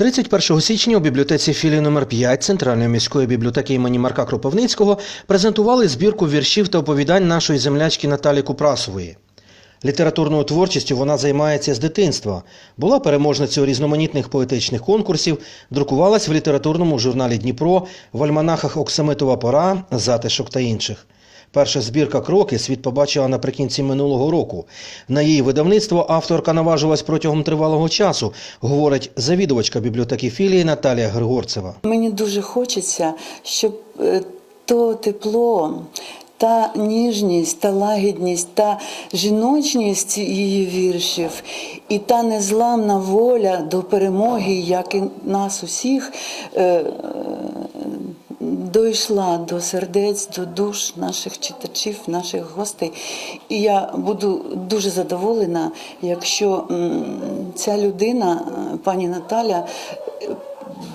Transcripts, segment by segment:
31 січня у бібліотеці філії номер 5 Центральної міської бібліотеки імені Марка Кропивницького презентували збірку віршів та оповідань нашої землячки Наталі Купрасової. Літературною творчістю вона займається з дитинства. Була переможницею різноманітних поетичних конкурсів, друкувалась в літературному журналі Дніпро, в альманахах Оксамитова пора, затишок та інших. Перша збірка Кроки світ побачила наприкінці минулого року. На її видавництво авторка наважилась протягом тривалого часу, говорить завідувачка бібліотеки філії Наталія Григорцева. Мені дуже хочеться, щоб е, то тепло, та ніжність, та лагідність, та жіночність її віршів, і та незламна воля до перемоги, як і нас усіх, е, дійшла до сердець, до душ наших читачів, наших гостей. І я буду дуже задоволена, якщо ця людина, е, пані Наталя,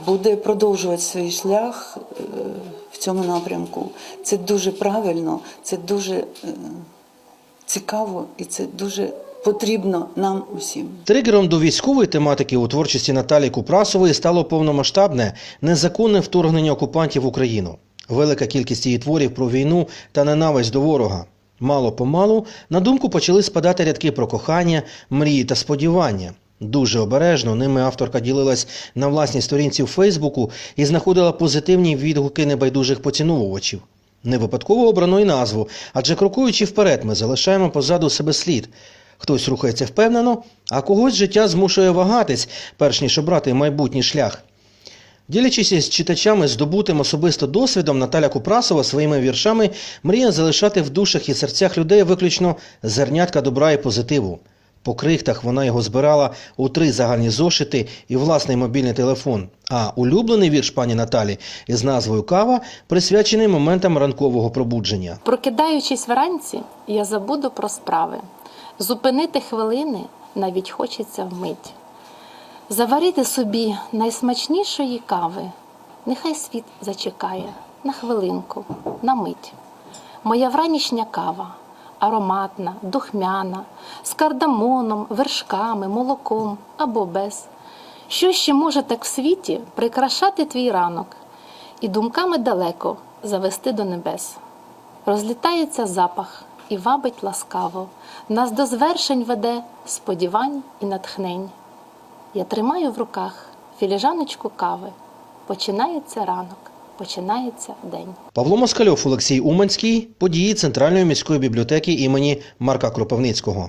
буде продовжувати свій шлях е, в цьому напрямку. Це дуже правильно, це дуже е, цікаво і це дуже потрібно нам усім. Тригером до військової тематики у творчості Наталії Купрасової стало повномасштабне незаконне вторгнення окупантів в Україну. Велика кількість її творів про війну та ненависть до ворога. Мало помалу на думку почали спадати рядки про кохання, мрії та сподівання. Дуже обережно ними авторка ділилась на власній сторінці в Фейсбуку і знаходила позитивні відгуки небайдужих поціновувачів. Не випадково обрано й назву, адже крокуючи вперед, ми залишаємо позаду себе слід. Хтось рухається впевнено, а когось життя змушує вагатись, перш ніж обрати майбутній шлях. Ділячись із читачами здобутим особисто досвідом, Наталя Купрасова своїми віршами мріє залишати в душах і серцях людей виключно зернятка добра і позитиву. По крихтах вона його збирала у три загальні зошити і власний мобільний телефон. А улюблений вірш пані Наталі із назвою Кава присвячений моментам ранкового пробудження. Прокидаючись вранці, я забуду про справи. Зупинити хвилини навіть хочеться вмить. Заварити собі найсмачнішої кави. Нехай світ зачекає на хвилинку, на мить. Моя вранішня кава ароматна, духмяна, з кардамоном, вершками, молоком або без. Що ще може так в світі прикрашати твій ранок і думками далеко завести до небес? Розлітається запах і вабить ласкаво, нас до звершень веде сподівань і натхнень. Я тримаю в руках філіжаночку кави. Починається ранок, починається день. Павло Москальов, Олексій Уманський, події Центральної міської бібліотеки імені Марка Кропивницького.